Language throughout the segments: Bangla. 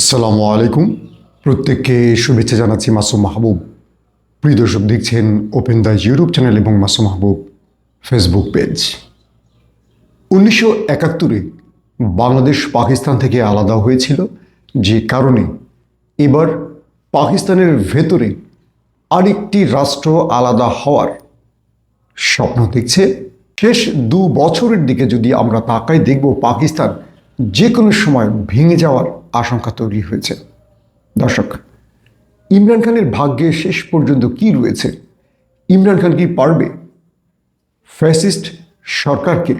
আসসালামু আলাইকুম। প্রত্যেককে শুভেচ্ছা জানাচ্ছি মাসুম মাহবুব। প্রিয় দর্শক, দেখছেন ওপেন দ্য ইউটিউব চ্যানেল এবং মাসুম মাহবুব ফেসবুক পেজ উনিশশো একাত্তরে বাংলাদেশ পাকিস্তান থেকে আলাদা হয়েছিল যে কারণে এবার পাকিস্তানের ভেতরে আরেকটি রাষ্ট্র আলাদা হওয়ার স্বপ্ন দেখছে। শেষ দু বছরের দিকে যদি আমরা তাকাই দেখব পাকিস্তান যে কোনো সময় ভেঙে যাওয়ার আশঙ্কা তৈরি হয়েছে। দর্শক, ইমরান খানের ভাগ্যে শেষ পর্যন্ত কি রয়েছে? ইমরান খান কি পারবে? ফ্যাসিস্ট সরকারকে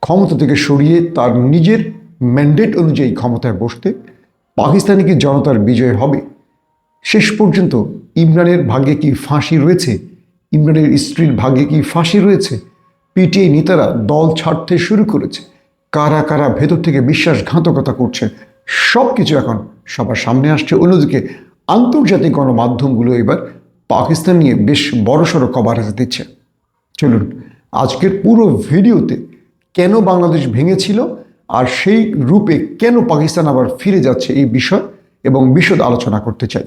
ক্ষমতা থেকে সরিয়ে তার নিজের ম্যান্ডেট অনুযায়ী ক্ষমতায় বসতে পাকিস্তানি কি জনতার বিজয় হবে? শেষ পর্যন্ত ইমরানের ভাগ্যে কি ফাঁসি রয়েছে? ইমরানের স্ত্রীর ভাগ্যে কি ফাঁসি রয়েছে? পিটিআই নেতারা দল ছাড়তে শুরু করেছে। কারা কারা ভেতর থেকে বিশ্বাসঘাতকতা করছে সব কিছু এখন সবার সামনে আসছে। অন্যদিকে আন্তর্জাতিক গণমাধ্যমগুলো এবার পাকিস্তান নিয়ে বেশ বড়সড় কভারেজ দিচ্ছে। চলুন, আজকের পুরো ভিডিওতে কেন বাংলাদেশ ভেঙেছিল আর সেই রূপে কেন পাকিস্তান আবার ফিরে যাচ্ছে এই বিষয় এবং বিশদ আলোচনা করতে চাই।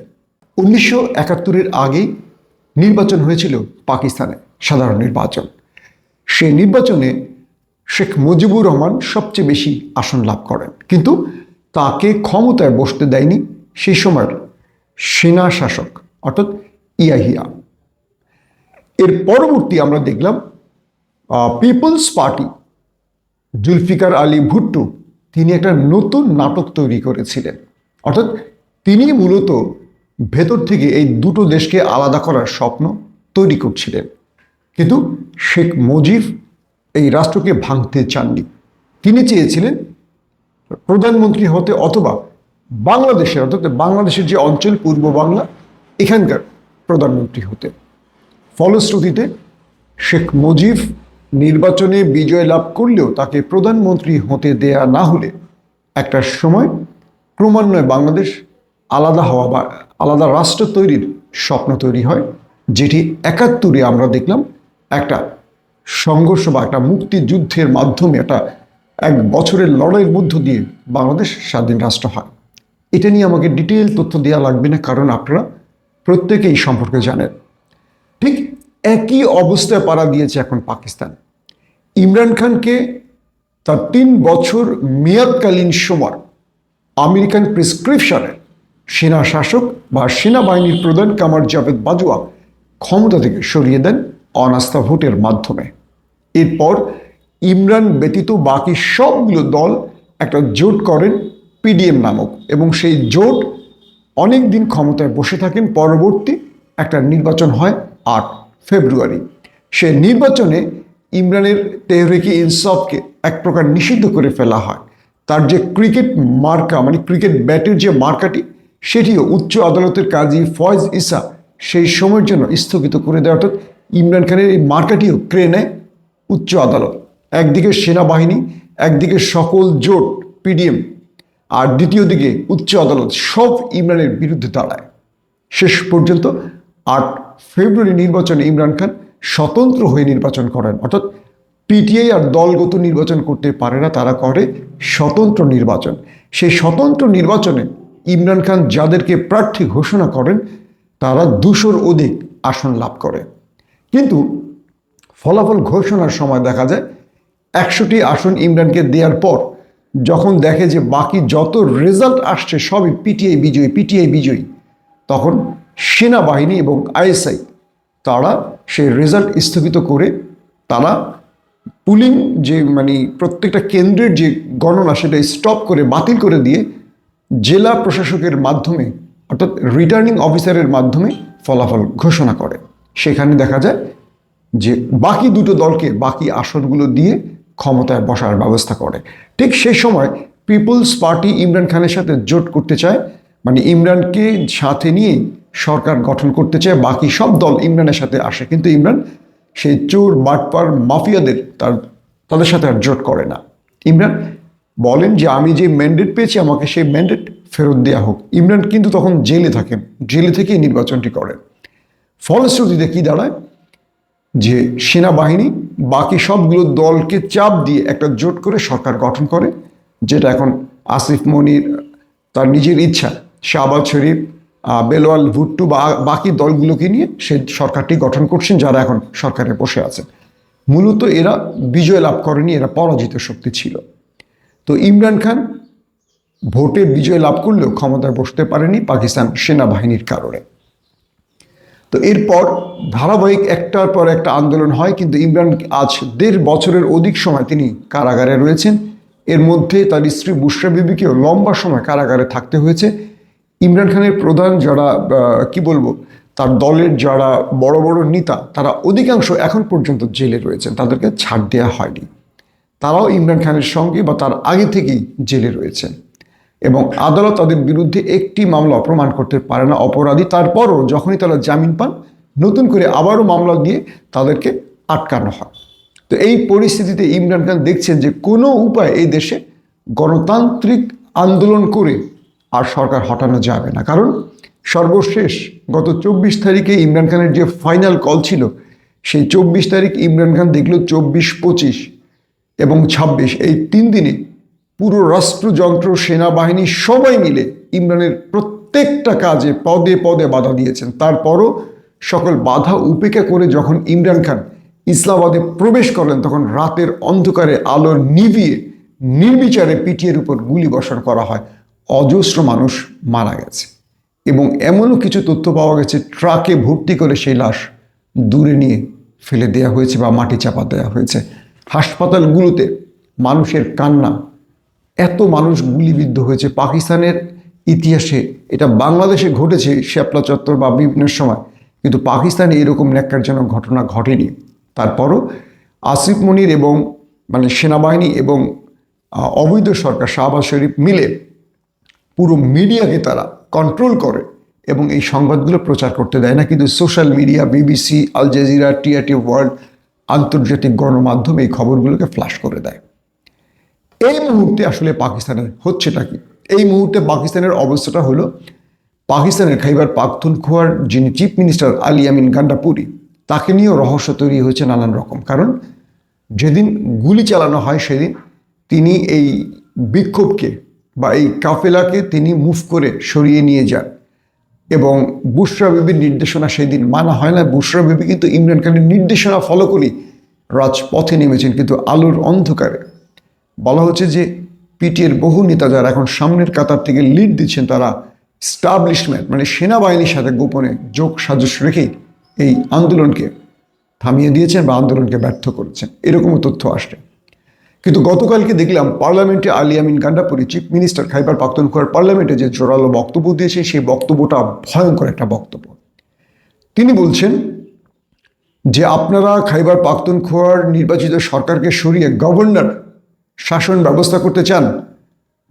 উনিশশো একাত্তরের আগেই নির্বাচন হয়েছিল পাকিস্তানে সাধারণ নির্বাচন। সেই নির্বাচনে শেখ মুজিবুর রহমান সবচেয়ে বেশি আসন লাভ করেন। কিন্তু তাকে ক্ষমতায় বসতে দেয়নি সেই সময়ের সেনা শাসক, অর্থাৎ ইয়াহিয়া। এর পরবর্তী আমরা দেখলাম পিপলস পার্টি জুলফিকার আলী ভুট্টো, তিনি একটা নতুন নাটক তৈরি করেছিলেন। অর্থাৎ তিনি মূলত ভেতর থেকে এই দুটো দেশকে আলাদা করার স্বপ্ন তৈরি করছিলেন। কিন্তু শেখ মুজিব এই রাষ্ট্রকে ভাঙতে চাননি। তিনি চেয়েছিলেন প্রধানমন্ত্রী হতে অথবা বাংলাদেশের, অর্থাৎ বাংলাদেশের যে অঞ্চল পূর্ব বাংলা, এখানকার প্রধানমন্ত্রী হতে ফলশ্রুতিতে শেখ মুজিব নির্বাচনে বিজয় লাভ করলেও তাকে প্রধানমন্ত্রী হতে দেয়া না হলে একটা সময় ক্রমান্বয়ে বাংলাদেশ আলাদা হওয়া বা আলাদা রাষ্ট্র তৈরির স্বপ্ন তৈরি হয়, যেটি একাত্তরে আমরা দেখলাম একটা সংঘর্ষ বা একটা মুক্তিযুদ্ধের মাধ্যমে একটা এক বছরের লড়াইয়ের মধ্য দিয়ে বাংলাদেশ স্বাধীন রাষ্ট্র হয়। এটা নিয়ে আমাকে ডিটেল তথ্য দেওয়া লাগবে না, কারণ আপনারা প্রত্যেকে এই সম্পর্কে জানেন। ঠিক একই অবস্থায় পাড়া দিয়েছে এখন পাকিস্তান। ইমরান খানকে তার তিন বছর মেয়াদকালীন সময় আমেরিকান প্রেসক্রিপশনে সেনা শাসক বা সেনাবাহিনীর প্রধান কামার জাভেদ বাজুয়া ক্ষমতা থেকে সরিয়ে দেন অনাস্থা ভোটের মাধ্যমে। এরপর ইমরান ব্যতীত বাকি সবগুলো দল একটা জোট করেন পিডিএম নামক এবং সেই জোট অনেক দিন ক্ষমতায় বসে থাকেন। পরবর্তী একটা নির্বাচন হয় আট ফেব্রুয়ারি। সে নির্বাচনে ইমরানের তেহরিকি ইনসাফকে এক প্রকার নিষিদ্ধ করে ফেলা হয়। তার যে ক্রিকেট মার্কা মানে ক্রিকেট ব্যাটের যে মার্কাটি, সেটিও উচ্চ আদালতের কাজী ফয়েজ ইসা সেই সময়ের জন্য স্থগিত করে দেওয়া অর্থাৎ ইমরান খানের এই মার্কাটিও ক্রে নেয়। উচ্চ আদালত, একদিকে সেনাবাহিনী, একদিকে সকল জোট, পিডিএম, আর দ্বিতীয় দিকে উচ্চ আদালত সব ইমরানের বিরুদ্ধে দাঁড়ায়। শেষ পর্যন্ত আট ফেব্রুয়ারি নির্বাচনে ইমরান খান স্বতন্ত্র হয়ে নির্বাচন করেন। অর্থাৎ পিটিআই আর দলগত নির্বাচন করতে পারে না, তারা করে স্বতন্ত্র নির্বাচন। সেই স্বতন্ত্র নির্বাচনে ইমরান খান যাদেরকে প্রার্থী ঘোষণা করেন, তারা দুশোর অধিক আসন লাভ করে। কিন্তু ফলাফল ঘোষণার সময় দেখা যায়, একশোটি আসন ইমরানকে দেওয়ার পর যখন দেখে যে বাকি যত রেজাল্ট আসছে সবই পিটিআই বিজয়ী পিটিআই বিজয়ী, তখন সেনাবাহিনী এবং আইএসআই তারা সেই রেজাল্ট স্থগিত করে তারা পুলিং যে মানে প্রত্যেকটা কেন্দ্রের যে গণনা সেটা স্টপ করে, বাতিল করে দিয়ে জেলা প্রশাসকের মাধ্যমে অর্থাৎ রিটার্নিং অফিসারের মাধ্যমে ফলাফল ঘোষণা করে। সেখানে দেখা যায় যে বাকি দুটো দলকে বাকি আসনগুলো দিয়ে ক্ষমতায় বসার ব্যবস্থা করে। ঠিক সেই সময় পিপলস পার্টি ইমরান খানের সাথে জোট করতে চায়। মানে ইমরানকে সাথে নিয়ে সরকার গঠন করতে চায়। বাকি সব দল ইমরানের সাথে আসে, কিন্তু ইমরান সেই চোর, বাটপার, মাফিয়াদের তার, তাদের সাথে আর জোট করে না। ইমরান বলেন যে, আমি যে ম্যান্ডেট পেয়েছি, আমাকে সেই ম্যান্ডেট ফেরত দেওয়া হোক। ইমরান কিন্তু তখন জেলে থাকেন জেলে থেকেই নির্বাচনটি করেন। ফলশ্রুতিতে কি দাঁড়ায়? যে সেনাবাহিনী বাকি সবগুলো দলকে চাপ দিয়ে একটা জোট করে সরকার গঠন করে যেটা এখন আসিফ মনির তার নিজের ইচ্ছা শাহবাজ শরীফ আহ, বেলোয়াল ভুট্টু বা বাকি দলগুলোকে নিয়ে সে সরকারটি গঠন করছেন যারা এখন সরকারে বসে আছেন। মূলত এরা বিজয় লাভ করেনি এরা পরাজিত শক্তি ছিল। তো ইমরান খান ভোটে বিজয় লাভ করলেও ক্ষমতায় বসতে পারেনি পাকিস্তান সেনাবাহিনীর কারণে। তো এরপর ধারাবাহিক একটার পর একটা আন্দোলন হয়, কিন্তু ইমরান আজ দেড় বছরের অধিক সময় তিনি কারাগারে রয়েছেন। এর মধ্যে তার স্ত্রী বুশরা বিবিকেও লম্বা সময় কারাগারে থাকতে হয়েছে। ইমরান খানের প্রধান যারা কি বলব, তার দলের যারা বড় বড় নেতা, তারা অধিকাংশ এখন পর্যন্ত জেলে রয়েছেন। তাদেরকে ছাড় দেওয়া হয়নি। তারাও ইমরান খানের সঙ্গে বা তার আগে থেকেই জেলে রয়েছেন। এবং আদালত তাদের বিরুদ্ধে একটি মামলা প্রমাণ করতে পারে না অপরাধী। তারপরও যখনই তারা জামিন পান, নতুন করে আবারও মামলা দিয়ে তাদেরকে আটকানো হয়। তো এই পরিস্থিতিতে ইমরান খান দেখছেন যে কোনো উপায় এই দেশে গণতান্ত্রিক আন্দোলন করে আর সরকার হটানো যাবে না। কারণ সর্বশেষ গত চব্বিশ তারিখে ইমরান খানের যে ফাইনাল কল ছিল, সেই চব্বিশ তারিখ ইমরান খান দেখল চব্বিশ পঁচিশ এবং ছাব্বিশ। এই তিন দিনে পুরো রাষ্ট্রযন্ত্র সেনাবাহিনী সবাই মিলে ইমরানের প্রত্যেকটা কাজে পদে পদে বাধা দিয়েছেন। তারপরও সকল বাধা উপেক্ষা করে যখন ইমরান খান ইসলামাবাদে প্রবেশ করলেন, তখন রাতের অন্ধকারে আলো নিভিয়ে নির্বিচারে পিটিয়ের উপর গুলি বর্ষণ করা হয়। অজস্র মানুষ মারা গেছে এবং এমনও কিছু তথ্য পাওয়া গেছে, ট্রাকে ভর্তি করে সেই লাশ দূরে নিয়ে ফেলে দেওয়া হয়েছে বা মাটি চাপা দেওয়া হয়েছে। হাসপাতালগুলোতে মানুষের কান্না এত মানুষ গুলিবিদ্ধ হয়েছে। পাকিস্তানের ইতিহাসে এটা বাংলাদেশে ঘটেছে শ্যাপলা চত্বর বা বিভিন্ন সময়। কিন্তু পাকিস্তানে এরকম ন্যাক্কারজনক ঘটনা ঘটেনি। তারপরও আসিফ মনির এবং মানে সেনাবাহিনী এবং অবৈধ সরকার শাহবাজ শরীফ মিলে পুরো মিডিয়াকে তারা কন্ট্রোল করে এবং এই সংবাদগুলো প্রচার করতে দেয় না। কিন্তু social media, BBC, Al Jazeera TRT World আন্তর্জাতিক গণমাধ্যম এই খবরগুলোকে ফ্ল্যাশ করে দেয়। এই মুহূর্তে আসলে পাকিস্তানের হচ্ছেটা কি? এই মুহূর্তে পাকিস্তানের অবস্থাটা হলো পাকিস্তানের খাইবার পাখতুনখোয়ার যিনি চিফ মিনিস্টার আলী আমিন গান্ডাপুরি, তাকে নিয়েও রহস্য তৈরি হয়েছে নানান রকম। কারণ যেদিন গুলি চালানো হয় সেদিন তিনি এই বিক্ষোভকে বা এই কাফেলাকে তিনি মুভ করে সরিয়ে নিয়ে যান। এবং বুশরা বিবির নির্দেশনা সেদিন মানা হয় না। বুশরা বিবি কিন্তু ইমরান খানের নির্দেশনা ফলো করেই রাজপথে নেমেছেন, কিন্তু আলোর অন্ধকারে। বলা হচ্ছে যে পিটিএর বহু নেতা যারা এখন সামনের কাতার থেকে লিড দিচ্ছেন, তারা স্টাবলিশমেন্ট মানে সেনাবাহিনীর সাথে গোপনে যোগ সাজস্য রেখেই এই আন্দোলনকে থামিয়ে দিয়েছেন বা আন্দোলনকে ব্যর্থ করেছেন। এরকমও তথ্য আসছে। কিন্তু গতকালকে দেখলাম পার্লামেন্টে আলী আমিন গান্ডাপুরি, চিফ মিনিস্টার খাইবার পাখতুনখোয়ার পার্লামেন্টে যে জোরালো বক্তব্য দিয়েছে সেই বক্তব্যটা ভয়ঙ্কর একটা বক্তব্য। তিনি বলছেন যে, আপনারা খাইবার পাখতুনখোয়ার নির্বাচিত সরকারকে সরিয়ে গভর্নর শাসন ব্যবস্থা করতে চান,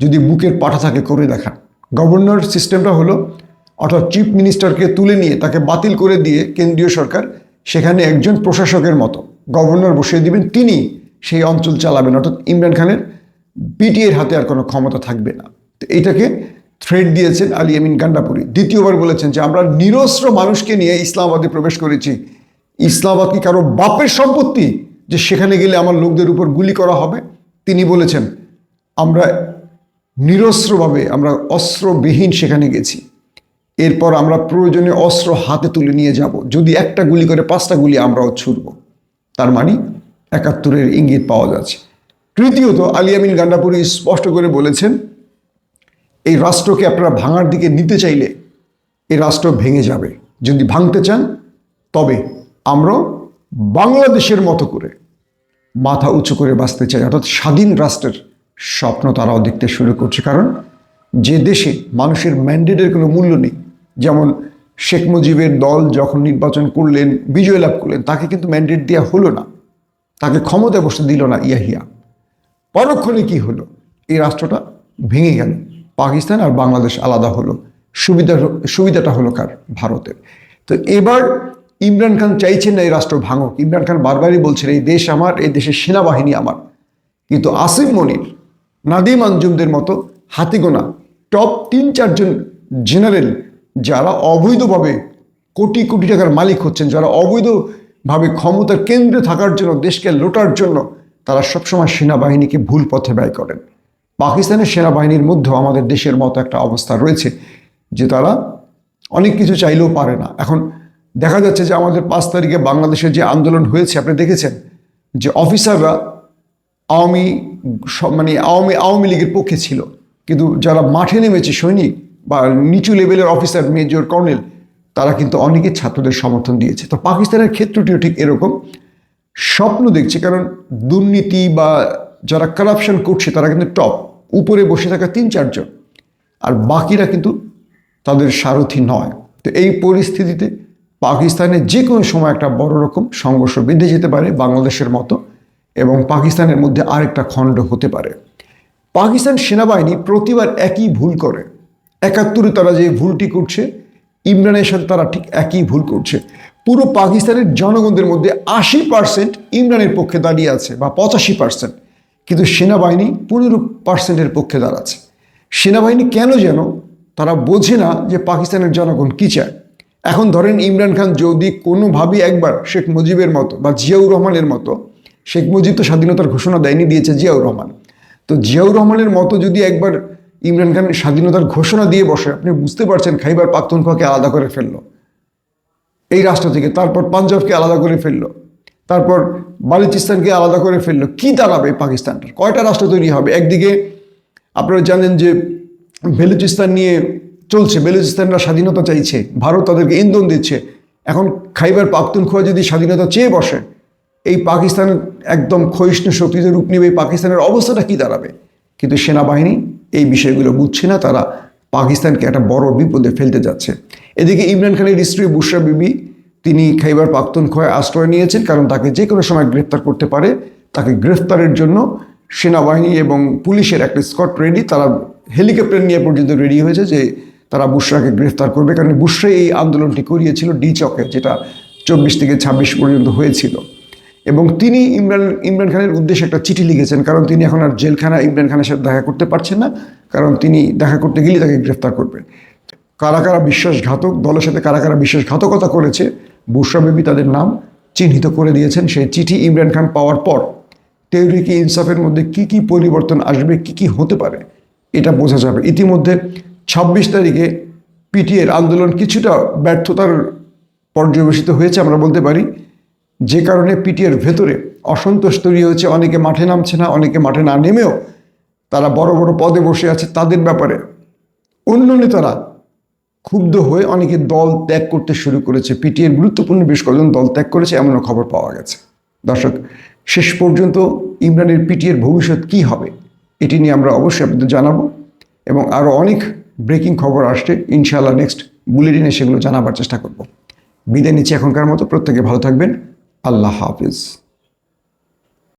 যদি বুকের পাঠা থাকে, করে দেখান। গভর্নর সিস্টেমটা হলো, অর্থাৎ চিফ মিনিস্টারকে তুলে নিয়ে, তাকে বাতিল করে দিয়ে কেন্দ্রীয় সরকার সেখানে একজন প্রশাসকের মতো গভর্নর বসিয়ে দিবেন। তিনি সেই অঞ্চল চালাবেন, অর্থাৎ ইমরান খানের পিটিএর হাতে আর কোনো ক্ষমতা থাকবে না। তো এইটাকে থ্রেড দিয়েছেন আলী আমিন গান্ডাপুরি। দ্বিতীয়বার বলেছেন যে, আমরা নিরস্ত্র মানুষকে নিয়ে ইসলামাবাদে প্রবেশ করেছি। ইসলামাবাদ কি কারও বাপের সম্পত্তি? যে সেখানে গেলে আমার লোকদের উপর গুলি করা হবে? তিনি বলেছেন, আমরা নিরস্ত্রভাবে, আমরা অস্ত্রবিহীন সেখানে গেছি। এরপর আমরা প্রয়োজনে অস্ত্র হাতে তুলে নিয়ে যাব। যদি একটা গুলি করে পাঁচটা গুলি, আমরাও ছুটব তার মানে একাত্তরের ইঙ্গিত পাওয়া যাচ্ছে। তৃতীয়ত, আলী আমিন গান্ডাপুরি স্পষ্ট করে বলেছেন, এই রাষ্ট্রকে আপনারা ভাঙার দিকে নিতে চাইলে এই রাষ্ট্র ভেঙে যাবে। যদি ভাঙতে চান, তবে আমরা বাংলাদেশের মতো করে মাথা উঁচু করে বাঁচতে চায়। অর্থাৎ স্বাধীন রাষ্ট্রের স্বপ্ন তারাও দেখতে শুরু করছে। কারণ যে দেশে মানুষের ম্যান্ডেটের কোনো মূল্য নেই, যেমন শেখ মুজিবের দল যখন নির্বাচন করলেন, বিজয় লাভ করলেন, তাকে কিন্তু ম্যান্ডেট দেওয়া হলো না। তাকে ক্ষমতায় বসতে দিল না ইয়াহিয়া। পরক্ষণে কি হলো? এই রাষ্ট্রটা ভেঙে গেল। পাকিস্তান আর বাংলাদেশ আলাদা হলো। সুবিধা সুবিধাটা হলো কার? ভারতের। তো এবার ইমরান খান চাইছেন না এই রাষ্ট্র ভাঙুক। ইমরান খান বারবারই বলছেন, এই দেশ আমার, এই দেশের সেনাবাহিনী আমার। কিন্তু আসিফ মনির, নাদিম আঞ্জুমদের মতো হাতিগোনা টপ তিন চারজন জেনারেল যারা অবৈধভাবে কোটি কোটি টাকার মালিক হচ্ছেন, যারা অবৈধভাবে ক্ষমতার কেন্দ্রে থাকার জন্য, দেশকে লোটার জন্য তারা সবসময় সেনাবাহিনীকে ভুল পথে ব্যয় করেন। পাকিস্তানের সেনাবাহিনীর মধ্যেও আমাদের দেশের মতো একটা অবস্থা রয়েছে যে তারা অনেক কিছু চাইলেও পারে না। এখন দেখা যাচ্ছে যে আমাদের পাঁচ তারিখে বাংলাদেশের যে আন্দোলন হয়েছে, আপনি দেখেছেন যে অফিসাররা আওয়ামী মানে আওয়ামী আওয়ামী লীগের পক্ষে ছিল। কিন্তু যারা মাঠে নেমেছে সৈনিক বা নিচু লেভেলের অফিসার, মেজর, কর্নেল, তারা কিন্তু অনেকে ছাত্রদের সমর্থন দিয়েছে। তো পাকিস্তানের ক্ষেত্রটিও ঠিক এরকম। স্বপ্ন দেখছে, কারণ দুর্নীতি বা যারা কারাপশন করছে, তারা কিন্তু টপ। উপরে বসে থাকা তিন, চারজন। আর বাকিরা কিন্তু তাদের সারথি নয়। তো এই পরিস্থিতিতে পাকিস্তানে যে কোনো সময় একটা বড় রকম সংঘর্ষ বেঁধে যেতে পারে বাংলাদেশের মতো এবং পাকিস্তানের মধ্যে আরেকটা খণ্ড হতে পারে। পাকিস্তান সেনাবাহিনী প্রতিবার একই ভুল করে। একাত্তরে তারা যে ভুলটি করছে, ইমরানের সাথে তারা ঠিক একই ভুল করছে। পুরো পাকিস্তানের জনগণদের মধ্যে আশি পার্সেন্ট ইমরানের পক্ষে দাঁড়িয়ে আছে বা পঁচাশি পার্সেন্ট কিন্তু সেনাবাহিনী পনেরো পার্সেন্টের পক্ষে দাঁড়াচ্ছে। সেনাবাহিনী কেন যেন তারা বোঝে না যে পাকিস্তানের জনগণ কী চায়। এখন ধরেন ইমরান খান যদি কোনোভাবেই একবার শেখ মুজিবের মতো বা জিয়াউর রহমানের মতো, শেখ মুজিব তো স্বাধীনতার ঘোষণা দেয়নি, দিয়েছে জিয়াউর রহমান। তো জিয়াউর রহমানের মতো যদি একবার ইমরান খান স্বাধীনতার ঘোষণা দিয়ে বসে, আপনি বুঝতে পারছেন খাইবার পাখতুনখোয়াকে আলাদা করে ফেলল। এই রাষ্ট্র থেকে, তারপর পাঞ্জাবকে আলাদা করে ফেলল। তারপর বালুচিস্তানকে আলাদা করে ফেলল। কি দাঁড়াবে পাকিস্তানটার? কয়টা রাষ্ট্র তৈরি হবে? একদিকে আপনারা জানেন যে বেলুচিস্তান নিয়ে চলছে, বেলুচিস্তানরা স্বাধীনতা চাইছে, ভারত তাদেরকে ইন্ধন দিচ্ছে। এখন খাইবার পাখতুনখোয়া যদি স্বাধীনতা চেয়ে বসে, এই পাকিস্তান একদম ক্ষয়িষ্ণু শক্তিতে রূপ নেবে পাকিস্তানের অবস্থাটা কি দাঁড়াবে? কিন্তু সেনাবাহিনী এই বিষয়গুলো বুঝছে না, তারা পাকিস্তানকে একটা বড় বিপদে ফেলতে যাচ্ছে। এদিকে ইমরান খানের স্ত্রী বুশরা বিবি, তিনি খাইবার পাখতুনখোয়ায় আশ্রয় নিয়েছেন, কারণ তাকে যে কোনো সময় গ্রেফতার করতে পারে। তাকে গ্রেফতারের জন্য সেনাবাহিনী এবং পুলিশের একটা স্কট রেডি, তারা হেলিকপ্টার নিয়ে পর্যন্ত রেডি হয়েছে যে তারা বুশরাকে গ্রেফতার করবে, কারণ বুশরা এই আন্দোলনটি করিয়েছিল ডি চকে যেটা চব্বিশ থেকে ছাব্বিশ পর্যন্ত হয়েছিল। এবং তিনি ইমরান ইমরান খানের উদ্দেশ্যে একটা চিঠি লিখেছেন, কারণ তিনি এখন আর জেলখানা, ইমরান খানের সাথে দেখা করতে পারছেন না, কারণ তিনি দেখা করতে গেলে তাকে গ্রেফতার করবেন কারা কারা বিশ্বাসঘাতক, দলের সাথে কারা কারা বিশ্বাসঘাতকতা করেছে, বুশরা বিবি তাদের নাম চিহ্নিত করে দিয়েছেন। সেই চিঠি ইমরান খান পাওয়ার পর তেহরিকে ইনসাফের মধ্যে কি কি পরিবর্তন আসবে, কি কি হতে পারে, এটা বোঝা যাবে। ইতিমধ্যে ছাব্বিশ তারিখে পিটিএর আন্দোলন কিছুটা ব্যর্থতার পর্যবেসিত হয়েছে আমরা বলতে পারি। যে কারণে পিটিএর ভেতরে অসন্তোষ তৈরি হয়েছে, অনেকে মাঠে নামছে না, অনেকে মাঠে না নেমেও তারা বড় বড় পদে বসে আছে তাদের ব্যাপারে। অন্য নেতারা ক্ষুব্ধ হয়ে অনেকে দল ত্যাগ করতে শুরু করেছে। পিটিএর গুরুত্বপূর্ণ বেশ কয়েকজন দল ত্যাগ করেছে এমনও খবর পাওয়া গেছে। দর্শক, শেষ পর্যন্ত ইমরানের পিটিএর ভবিষ্যৎ কি হবে? এটি নিয়ে আমরা অবশ্যই আপনাদের জানাব এবং আরও অনেক ব্রেকিং খবর আসছে। ইনশাআল্লাহ নেক্সট বুলেটিনে সেগুলো জানাবার চেষ্টা করব। বিদায় নিচ্ছি এখনকার মতো। প্রত্যেকে ভালো থাকবেন। আল্লাহ হাফিজ।